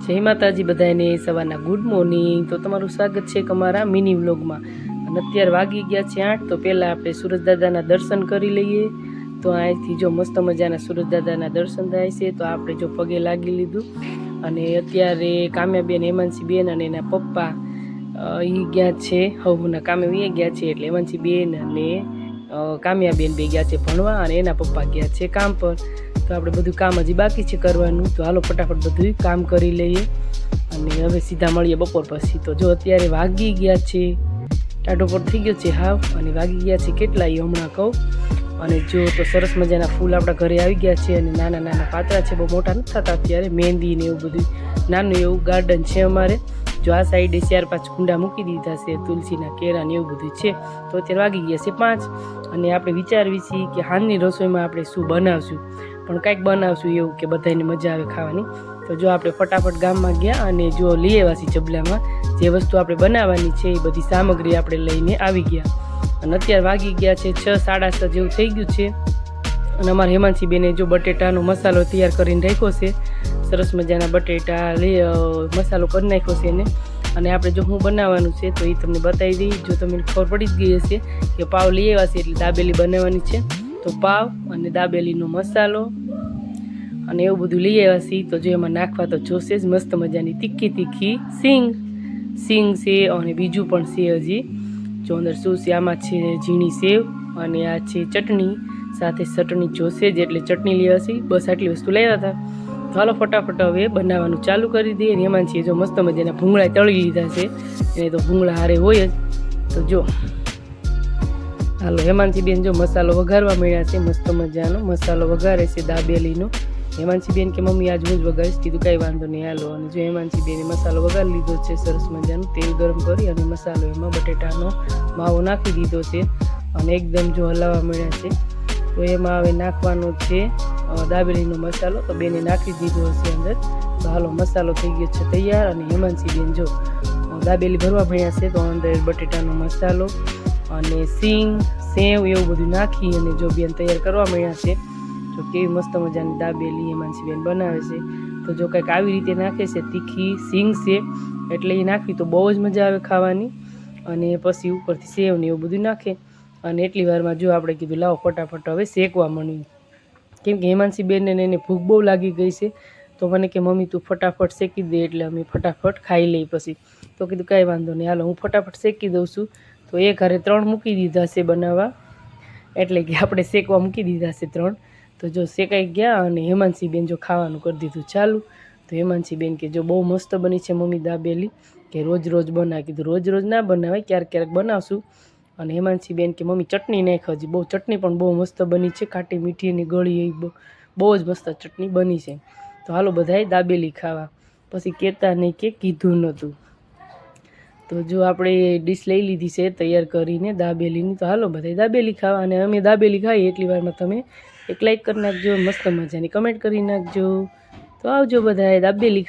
જય માતાજી બધાને સવારના ગુડ મોર્નિંગ તો તમારું સ્વાગત છે અમારા મિની વ્લોગમાં અને અત્યારે વાગી ગયા છે આઠ, તો પહેલાં આપણે સુરજ દાદાના દર્શન કરી લઈએ. તો અહીંથી જો મસ્ત મજાના સુરજ દાદાના દર્શન થાય છે, તો આપણે જો પગે લાગી લીધું. અને અત્યારે કામ્યાબેન, હેમાંશીબેન અને એના પપ્પા એ ગયા છે, હવના કામે એ ગયા છે, એટલે હેમાંશીબેન અને કામ્યાબેન બે ગયા છે ભણવા અને એના પપ્પા ગયા છે કામ પર. તો આપણે બધું કામ હજી બાકી છે કરવાનું. તો હાલો ફટાફટ બધું કામ કરી લઈએ. અને હવે સીધા મળીએ બપોર પછી. તો જો અત્યારે વાગી ગયા છે. ટાઢો પર થઈ ગયો છે હાવ. અને વાગી ગયા છે કેટલા એ હમણાં કહું. અને જો તો સરસ મજાના ફૂલ આપણા ઘરે આવી ગયા છે અને નાના નાના પાતરા છે. બહુ મોટા નથી થતા અત્યારે. મહેંદી ને એવું બધું નાનું એવું ગાર્ડન છે અમારે. જો આ સાઈડે ચાર પાંચ કુંડા મૂકી દીધા છે. તુલસીના કેરા ને એવું બધું છે. તો અત્યારે વાગી ગયા છે પાંચ. અને આપણે વિચારવી છીએ કે હાલની રસોઈમાં આપણે શું બનાવશું? પણ કાંઈક બનાવશું એવું કે બધાને મજા આવે ખાવાની. તો જો આપણે ફટાફટ ગામમાં ગયા અને જો લઈ આવ્યા જબલામાં જે વસ્તુ આપણે બનાવવાની છે એ બધી સામગ્રી આપણે લઈને આવી ગયા. અને અત્યારે વાગી ગયા છે છ, સાડા છ જેવું થઈ ગયું છે. અને અમારા હેમાંશી જો બટેટાનો મસાલો તૈયાર કરીને રાખ્યો છે. સરસ મજાના બટેટા લઈ મસાલો કરી નાખ્યો છે એને. અને આપણે જો હું બનાવવાનું છે તો એ તમને બતાવી દઈ. જો તમને ખબર પડી જ ગઈ હશે કે પાવ લઈ આવ્યા છે એટલે દાબેલી બનાવવાની છે. તો પાવ અને દાબેલીનો મસાલો અને એવું બધું લઈ આવ્યા છીએ. તો જો એમાં નાખવા તો જોશે જ મસ્ત મજાની તીખી તીખી સિંગ. સિંગ છે અને બીજું પણ છે હજી. જો અંદર શું છે, આમાં છે ઝીણી સેવ અને આ છે ચટણી. સાથે ચટણી જોશે જ એટલે ચટણી લઈ છે બસ આટલી વસ્તુ લાવ્યા હતા. હાલો ફટાફટ હવે બનાવવાનું ચાલુ કરી દઈએ. એમાં છે જો મસ્ત મજાના ભૂંગળા તળી લીધા છે. એને તો ભૂંગળા હારે હોય જ. તો જો. હાલો હેમાનસીબેન જો મસાલો વઘારવા મળ્યા છે, મસ્ત મજાનો મસાલો વઘારે છે દાબેલીનો. હેમાંશી બેન કે મમ્મી, આજ હું જ વઘારીશ. કીધું, કાંઈ વાંધો નહીં, હાલો. અને જો હેમાંશી બેને મસાલો વઘારી લીધો છે, સરસ મજાનો તેલ ગરમ કરી અને મસાલો એમાં બટેટાનો માવો નાખી દીધો છે અને એકદમ જો હલાવવા મળ્યા છે. તો એમાં હવે નાખવાનો છે દાબેલીનો મસાલો. તો બેને નાખી દીધો હશે અંદર. તો હાલો, મસાલો થઈ ગયો છે તૈયાર અને હેમાંશી બેન જો દાબેલી ભરવા ભણ્યા છે, તો અંદર બટેટાનો મસાલો અને સિંગ, સેવ એવું બધું નાખી અને જો બેન તૈયાર કરવા મળ્યા છે જો કેવી મસ્ત મજાની દાબેલી હેમાંશી બેન બનાવે છે. તો જો કંઈક આવી રીતે નાખે છે, તીખી, સિંગ છે, એટલે એ નાખવી તો બહુ જ મજા આવે ખાવાની. અને પછી ઉપરથી સેવ ને એવું બધું નાખે. અને એટલી વારમાં જો આપણે કીધું, લાવો ફટાફટ હવે શેકવા માંડ્યું. કેમ કે હેમાંશી બેનને એને ભૂખ બહુ લાગી ગઈ છે, તો મને કે, મમ્મી, તું ફટાફટ શેકી દે, એટલે અમે ફટાફટ ખાઈ લઈ પછી. તો કીધું, કાંઈ વાંધો નહીં, હાલો, હું ફટાફટ શેકી દઉં છું. તો એ ઘરે ત્રણ મૂકી દીધા છે બનાવવા. એટલે કે આપણે શેકવા મૂકી દીધા છે ત્રણ. તો જો શેકાઈ ગયા અને હેમાનસિંહબેન બેન જો ખાવાનું કરી દીધું ચાલુ. તો હેમાનસિંહબેન બેન કે જો બહુ મસ્ત બની છે મમ્મી દાબેલી, કે રોજ રોજ બનાવી કીધું. રોજ રોજ ના બનાવાય, ક્યારેક ક્યારેક બનાવશું. અને હેમાનસિંહબેન કે મમ્મી ચટણી નાખ હજી બહુ ચટણી પણ બહુ મસ્ત બની છે મીઠી અને ગળી એ બહુ જ મસ્ત ચટણી બની છે. તો હાલો બધાએ દાબેલી ખાવા. પછી કહેતા નહીં કે કીધું નહોતું. તો જો આપણે ડીશ લઈ લીધી છે તૈયાર કરીને દાબેલીની, તો હાલો બધા દાબેલી ખાવા અને અમે દાબેલી ખાઈએ એટલી વારમાં તમે એક લાઈક કરી નાખજો, મસ્ત મજાની કમેન્ટ કરી નાખજો. તો આવજો બધાએ દાબેલી ખાવા.